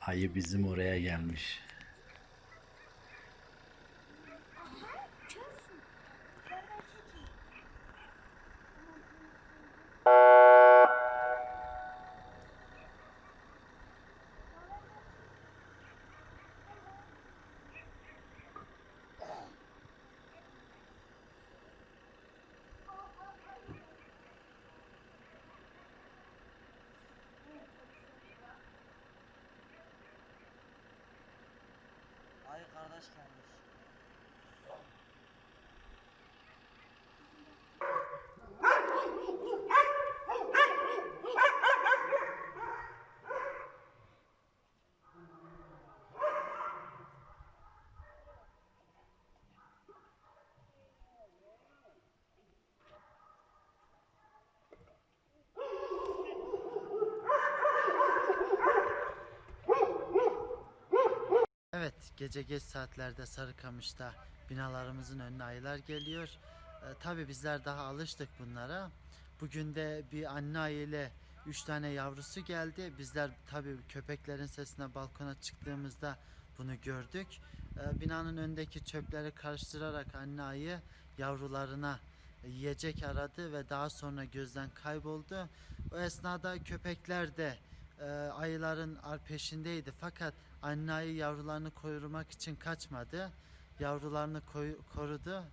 Ayı bizim oraya gelmiş. Ayı kardeş gelmiş. Evet, gece geç saatlerde Sarıkamış'ta binalarımızın önüne ayılar geliyor. Ee, tabii bizler daha alıştık bunlara. Bugün de bir anne ayı ile 3 tane yavrusu geldi. Bizler tabii köpeklerin sesine balkona çıktığımızda bunu gördük. Ee, binanın önündeki çöpleri karıştırarak anne ayı yavrularına yiyecek aradı ve daha sonra gözden kayboldu. O esnada köpekler de e, ayıların ar- peşindeydi fakat anne ayı yavrularını korumak için kaçmadı. Yavrularını koy- korudu